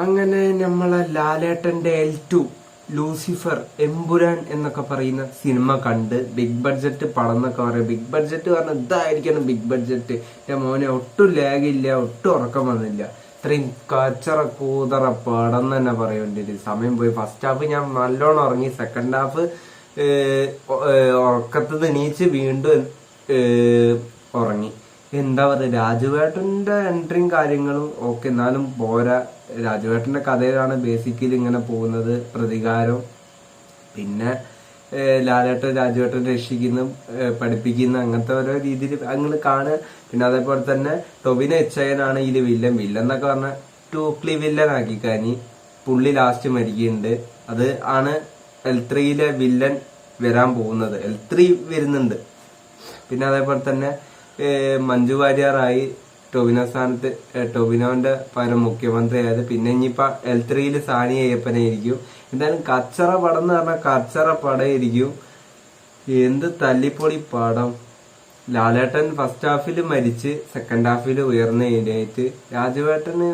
അങ്ങനെ നമ്മളെ ലാലേട്ടന്റെ എൽ ടു ലൂസിഫർ എമ്പുരാൻ എന്നൊക്കെ പറയുന്ന സിനിമ കണ്ട് ബിഗ് ബഡ്ജറ്റ് പടം എന്നൊക്കെ പറയും ബിഗ് ബഡ്ജറ്റ് പറഞ്ഞ ഇതായിരിക്കണം ബിഗ് ബഡ്ജറ്റ് എന്റെ മോനെ ഒട്ടും ലാഗില്ല ഒട്ടും ഉറക്കം വന്നില്ല. ഇത്രയും കച്ചറ കൂതറ പടം തന്നെ പറയേണ്ടി സമയം പോയി. ഫസ്റ്റ് ഹാഫ് ഞാൻ നല്ലോണം ഉറങ്ങി. സെക്കൻഡ് ഹാഫ് ഉറക്കത്ത് എണീച്ച് വീണ്ടും ഉറങ്ങി. എന്താ പറയുക രാജുവേട്ടന്റെ എൻട്രിയും കാര്യങ്ങളും ഓക്കെ എന്നാലും പോരാ. രാജുവേട്ടന്റെ കഥയിലാണ് ബേസിക്കലി ഇങ്ങനെ പോകുന്നത് പ്രതികാരം. പിന്നെ ലാലേട്ടൻ രാജുവേട്ടൻ രക്ഷിക്കുന്നു പഠിപ്പിക്കുന്ന അങ്ങനത്തെ ഓരോ രീതിയിൽ അങ്ങനെ കാണുക. പിന്നെ അതേപോലെ തന്നെ ടൊവിന എച്ചയനാണ് ഇതിൽ വില്ലൻ വില്ലൻ എന്നൊക്കെ പറഞ്ഞാൽ ടൂക്ലി വില്ലൻ ആക്കി കഴിഞ്ഞ് പുള്ളി ലാസ്റ്റ് മരിക്കുന്നുണ്ട്. അത് ആണ് എൽ ത്രീയിലെ വില്ലൻ വരാൻ പോകുന്നത്. എൽ ത്രീ വരുന്നുണ്ട്. പിന്നെ അതേപോലെ തന്നെ മഞ്ജു വാര്യറായി ടൊവിനോ സ്ഥാനത്ത് ടൊവിനോന്റെ പകരം മുഖ്യമന്ത്രി ആയത് പിന്നെ ഇനിയിപ്പോ എൽ ത്രീയിൽ സാനി അയ്യപ്പനായിരിക്കും. എന്തായാലും കച്ചറ പടം എന്ന് പറഞ്ഞാൽ കച്ചറ പടമായിരിക്കും. എന്ത് തല്ലിപ്പൊളി പടം. ലാലേട്ടൻ ഫസ്റ്റ് ഹാഫിൽ മരിച്ച് സെക്കൻഡ് ഹാഫിൽ ഉയർന്ന എഴുന്നേറ്റ്. രാജവേട്ടന്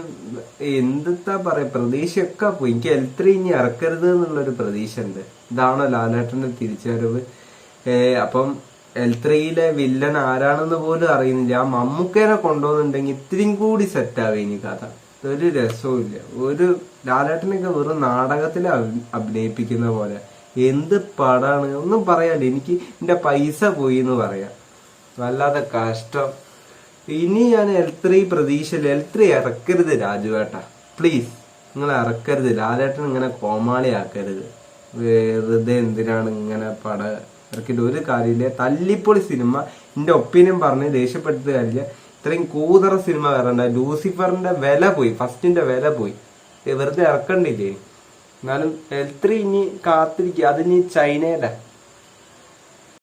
എന്തെത്താ പറയാ പ്രതീക്ഷയൊക്കെ പോയി. എനിക്ക് എൽ ത്രീ ഇനി ഇറക്കരുത് എന്നുള്ളൊരു പ്രതീക്ഷ ഉണ്ട് ഇതാണോ ലാലേട്ടന്റെ തിരിച്ചുവരവ് അപ്പം എൽ ത്രീയിലെ വില്ലൻ ആരാണെന്ന് പോലും അറിയുന്നില്ല. ആ മമ്മൂക്കേനെ കൊണ്ടുപോകുന്നുണ്ടെങ്കിൽ ഇത്തിരിയും കൂടി സെറ്റ് ആവും ഇനി കഥ. ഒരു രസവും ഒരു ലാലേട്ടനൊക്കെ വെറും നാടകത്തിൽ അഭിനയിപ്പിക്കുന്ന പോലെ. എന്ത് പടാണ്? ഒന്നും പറയാല്ല എനിക്ക് എന്റെ പൈസ പോയി എന്ന് പറയാം. വല്ലാതെ കഷ്ടം. ഇനി ഞാൻ എൽ ത്രീ പ്രതീക്ഷയില്ല എൽ ത്രീ ഇറക്കരുത് രാജുവേട്ട. പ്ലീസ്. നിങ്ങൾ ഇറക്കരുത്. ലാലേട്ടൻ ഇങ്ങനെ കോമാളിയാക്കരുത്. വെറുതെ എന്തിനാണ് ഇങ്ങനെ പട ഇറക്കിയിട്ട് ഒരു കാര്യമില്ല. തല്ലിപ്പൊളി സിനിമ. എന്റെ ഒപ്പീനിയൻ പറഞ്ഞ് ദേഷ്യപ്പെടുത്ത കാര്യമില്ല. ഇത്രയും കൂതറ സിനിമ വരണ്ട ലൂസിഫറിന്റെ വില പോയി. ഫസ്റ്റിന്റെ വില പോയി. വെറുതെ ഇറക്കണ്ടില്ലേ? എന്നാലും എൽ ഇനി കാത്തിരിക്കുക. അതിനി ചൈനയുടെ